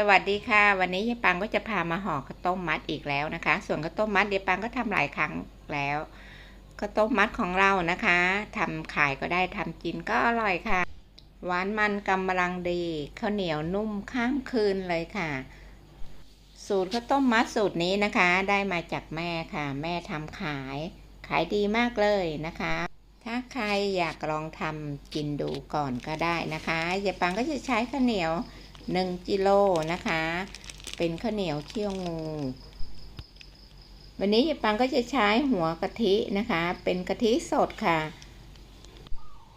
สวัสดีค่ะ วันนี้ยายปังก็จะพามาห่อข้าวต้มมัดอีกแล้วนะคะ ส่วนข้าวต้มมัดยายปังก็ทำหลายครั้งแล้วข้าวต้มมัดของเรานะคะทำขายก็ได้ทำกินก็อร่อยค่ะ หวานมันกำลังดีข้าวเหนียวนุ่มข้ามคืนเลยค่ะ สูตรข้าวต้มมัดสูตรนี้นะคะ ได้มาจากแม่ค่ะ แม่ทำขาย ขายดีมากเลยนะคะ ถ้าใครอยากลองทำกินดูก่อนก็ได้นะคะยายปังก็จะใช้ข้าวเหนียว 1กิโลนะคะ เป็นข้าวเหนียวเคี่ยวงู วันนี้ยายปังก็จะใช้หัวกะทินะคะ เป็นกะทิสดค่ะ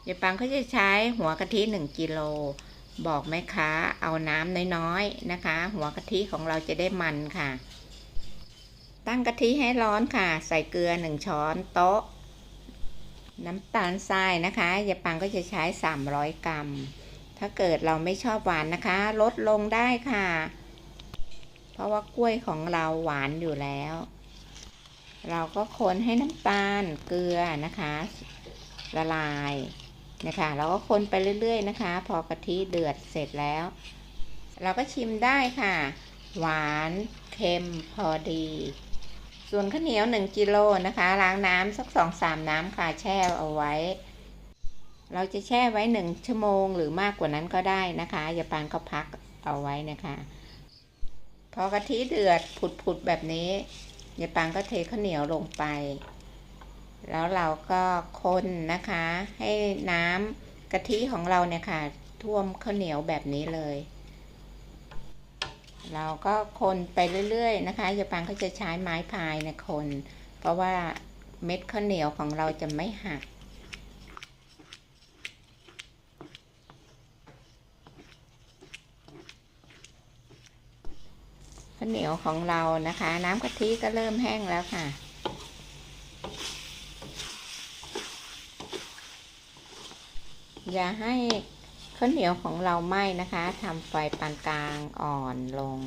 ยายปังก็จะใช้หัวกะทิ1กิโลบอกแม่ค้าเอาน้ำน้อยๆนะคะ หัวกะทิของเราจะได้มันค่ะ ตั้งกะทิให้ร้อนค่ะ ใส่เกลือ 1 ช้อนโต๊ะ น้ำตาลทรายนะคะยายปังก็จะใช้ 300 กรัม ถ้าเกิดเราไม่ชอบหวานนะคะ ลดลงได้ค่ะ เพราะว่ากล้วยของเราหวานอยู่แล้ว เราก็คนให้น้ำตาลเกลือนะคะ ละลายนะคะ เราก็คนไปเรื่อย ๆ นะคะ พอกะทิเดือดเสร็จแล้ว เราก็ชิมได้ค่ะ หวานเค็มพอดี ส่วนข้าวเหนียว 1กิโลนะคะ ล้างน้ำสัก2-3 น้ำค่ะแช่เอาไว้ เราจะแช่ไว้หนึ่งชั่วโมงหรือมากกว่านั้นก็ได้นะคะอย่าปานก็พักเอาไว้นะคะ พอกะทิเดือดผุดๆแบบนี้อย่าปางก็เทข้าวเหนียวลงไป แล้วเราก็คนนะคะ ให้น้ำกะทิของเราเนี่ยค่ะ ท่วมข้าวเหนียวแบบนี้เลย เราก็คนไปเรื่อยๆนะคะอย่าปางก็จะใช้ไม้พายนะคน เพราะว่าเม็ดข้าวเหนียวของเราจะไม่หัก ข้าวเหนียวของเรานะคะ น้ำกะทิก็เริ่มแห้งแล้วค่ะ อย่าให้ข้าวเหนียวของเราไหม้นะคะทำไฟปานกลางอ่อนลง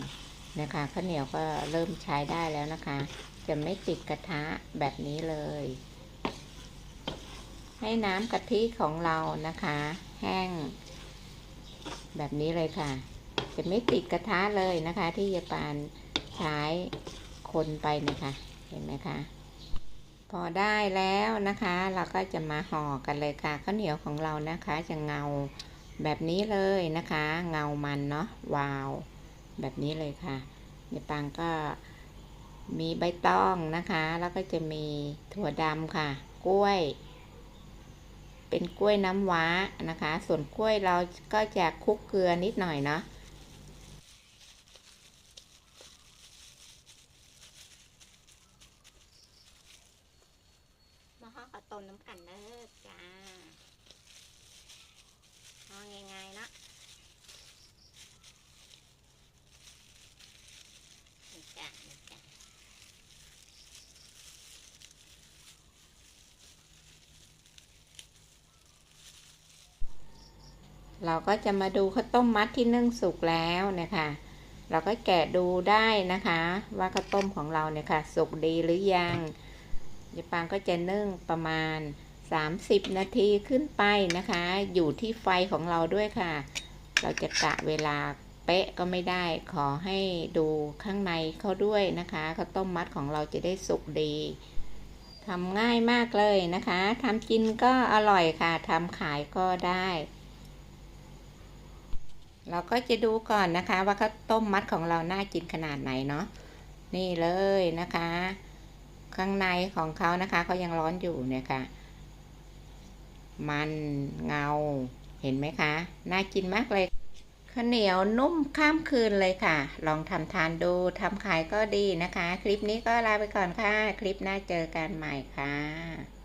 นะคะข้าวเหนียวก็เริ่มใช้ได้แล้วนะคะ จะไม่ติดกระทะแบบนี้เลย ให้น้ำกะทิของเรานะคะ แห้ง แบบนี้เลยค่ะ จะไม่ติดกระทะเลยนะคะ ที่ยายปานใช้คนไปนะคะเห็นไหมคะ พอได้แล้วนะคะ เราก็จะมาห่อกันเลยค่ะข้าวเหนียวของเรานะคะ จะเงาแบบนี้เลยนะคะ เงามันเนาะวาว แบบนี้เลยค่ะยายปางก็มีใบตองนะคะ แล้วก็จะมีถั่วดำค่ะ กล้วย เป็นกล้วยน้ำว้านะคะ ส่วนกล้วยเราก็จะคลุกเกลือนิดหน่อยเนาะ มาห่อข้าว ต้มน้ำกันเด้อจ้าห่อง่ายๆเนาะนี่จ้านี่จ้าเราก็จะมาดูข้าวต้มมัดที่นึ่งสุกแล้วนะคะ เราก็แกะดูได้นะคะ ว่าข้าวต้มของเราเนี่ยค่ะ สุกดีหรือยัง ยายปางก็จะนึ่งประมาณ 30 นาทีขึ้นไปนะคะ อยู่ที่ไฟของเราด้วยค่ะ เราจะกะเวลาเป๊ะก็ไม่ได้ ขอให้ดูข้างในเขาด้วยนะคะข้าวต้มมัดของเราจะได้สุกดีทำง่ายมากเลยนะคะทำกินก็อร่อยค่ะทำขายก็ได้ เราก็จะดูก่อนนะคะ ว่าข้าวต้มมัดของเราน่ากินขนาดไหนเนาะนี่เลยนะคะ ข้างในของเขานะคะเขายังร้อนอยู่เนี่ยค่ะ มันเงาเห็นไหมคะ น่ากินมากเลยข้าวเหนียวนุ่มข้ามคืนเลยค่ะ ลองทำทานดูทำขายก็ดีนะคะ คลิปนี้ก็ลาไปก่อนค่ะ คลิปหน้าเจอกันใหม่ค่ะ